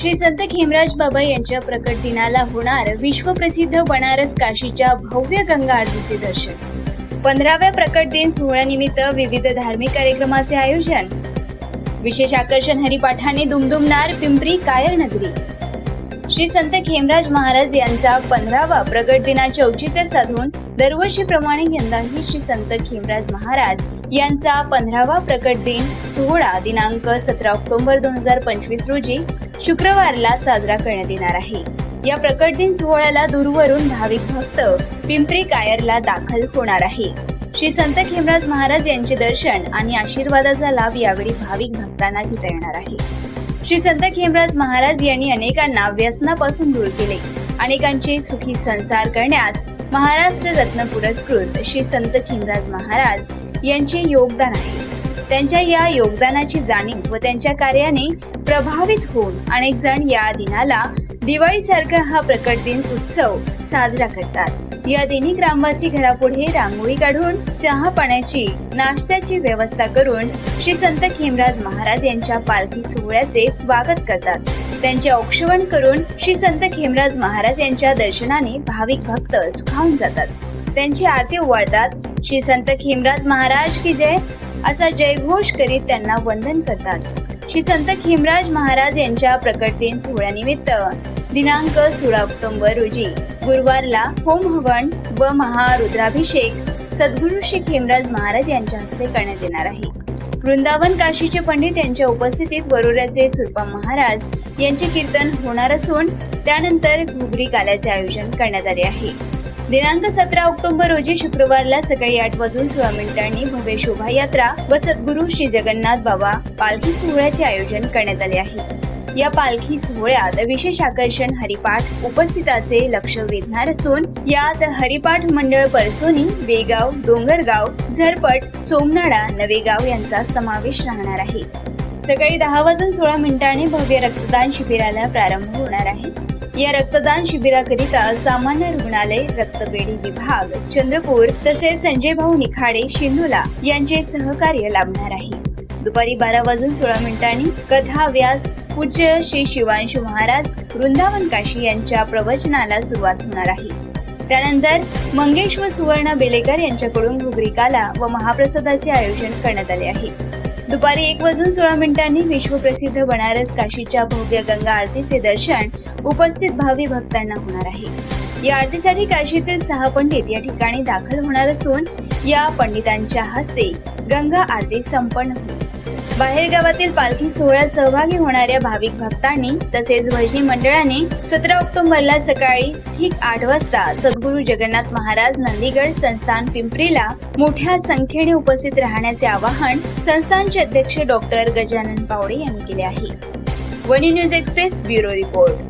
श्री संत खेमराज बाबा यांच्या प्रकट दिनाला होणार विश्वप्रसिद्ध बनारस काशीच्या भव्य गंगा आरतीचे दर्शन. पंधराव्या प्रकट दिन सोहळ्यानिमित्त विविध धार्मिक कार्यक्रमाचे आयोजन. विशेष आकर्षण हरिपाठाने दुमदुमणार पिंपरी कायर नगरी. श्री संत खेमराज महाराज यांचा पंधरावा प्रगट दिनाचे औचित्य साधून दरवर्षीप्रमाणे यंदाही श्री संत खेमराज महाराज यांचा पंधरावा प्रकट दिन सोहळा दिनांक सतरा ऑक्टोबर दोन हजार पंचवीस रोजी शुक्रवारला साजरा करण्यात येणार आहे. या प्रकट दिन सोहळ्याला दूरवरून भाविक भक्त पिंपरी कायरला दाखल होणार आहे. श्री संत खेमराज महाराज यांचे दर्शन आणि आशीर्वादाचा लाभ यावेळी भाविक भक्तांना घेता येणार आहे. श्री संत खेमराज महाराज यांनी अनेकांना व्यसनापासून दूर केले. अनेकांचे सुखी संसार करण्यास महाराष्ट्र रत्न पुरस्कृत श्री संत खेमराज महाराज यांचे योगदान आहे. त्यांच्या या योगदानाची जाणीव व त्यांच्या कार्याने प्रभावित होऊन अनेक जण या दिनाला दिवाळीसारखा हा प्रकट दिन उत्सव साजरा करतात. या दिनी ग्रामवासी घरापुढे रांगोळी काढून चहा पाण्याची नाश्त्याची व्यवस्था करून श्री संत खेमराज महाराज यांच्या पालखी सोहळ्याचे स्वागत करतात. त्यांचे औक्षवण करून श्री संत खेमराज महाराज यांच्या दर्शनाने भाविक भक्त सुखावून जातात. त्यांची आरती ओवाळतात. श्री संत खेमराज महाराज की जय असा जयघोष करीत त्यांना वंदन करतात. श्री संत खेमराज महाराज यांच्या प्रकट दिन सोहळ्यानिमित्त दिनांक सोळा ऑक्टोबर रोजी गुरुवारला होम हवन व महारुद्राभिषेक सद्गुरू श्री खेमराज महाराज यांच्या हस्ते करण्यात येणार आहे. वृंदावन काशीचे पंडित यांच्या उपस्थितीत वरोऱ्याचे सुरपा महाराज यांचे कीर्तन होणार असून त्यानंतर घुगरी काल्याचे आयोजन करण्यात आले आहे. दिनांक सतरा ऑक्टोबर रोजी शुक्रवारला सकाळी आठ वाजून सोळा मिनिटांनी भव्य शोभायात्रा व सद्गुरू श्री जगन्नाथ बाबा पालखी सोहळ्याचे आयोजन करण्यात आले आहे. या पालखी सोहळ्यात विशेष आकर्षण हरिपाठ उपस्थिताचे लक्ष वेधणार असून यात हरिपाठ मंडळ परसोनी वेगाव डोंगरगाव झरपट सोमनाडा नवेगाव यांचा समावेश राहणार आहे. सकाळी दहा वाजून सोळा मिनिटांनी भव्य रक्तदान शिबिराला प्रारंभ होणार आहे. या रक्तदान शिबिराकरिता सामान्य रुग्णालय रक्तपेढी विभाग चंद्रपूर तसेच संजय भाऊ निखाडे शिंदोला यांचे सहकार्य लाभणार आहे. दुपारी बारा वाजून सोळा मिनिटांनी कथा व्यास पूज्य श्री शिवांश महाराज वृंदावन काशी यांच्या प्रवचनाला सुरुवात होणार आहे. त्यानंतर मंगेश व सुवर्ण बेलेकर यांच्याकडून घुगरीकाला व महाप्रसादाचे आयोजन करण्यात आले आहे. दुपारी एक वाजून सोळा मिनिटांनी विश्वप्रसिद्ध बनारस काशीच्या भव्य गंगा आरतीचे दर्शन उपस्थित भावी भक्तांना होणार आहे. या आरतीसाठी काशीतील सहा पंडित या ठिकाणी दाखल होणार असून या पंडितांच्या हस्ते गंगा आरती संपन्न होईल. बाहेर गावातील पालखी सोहळ्यात सहभागी होणाऱ्या भाविक भक्तांनी तसेच भजनी मंडळाने सतरा ऑक्टोबरला सकाळी ठीक आठ वाजता सद्गुरू जगन्नाथ महाराज नंदीगड संस्थान पिंपरीला मोठ्या संख्येने उपस्थित राहण्याचे आवाहन संस्थानचे अध्यक्ष डॉक्टर गजानन पावडे यांनी केले आहे. Wani news express bureau report.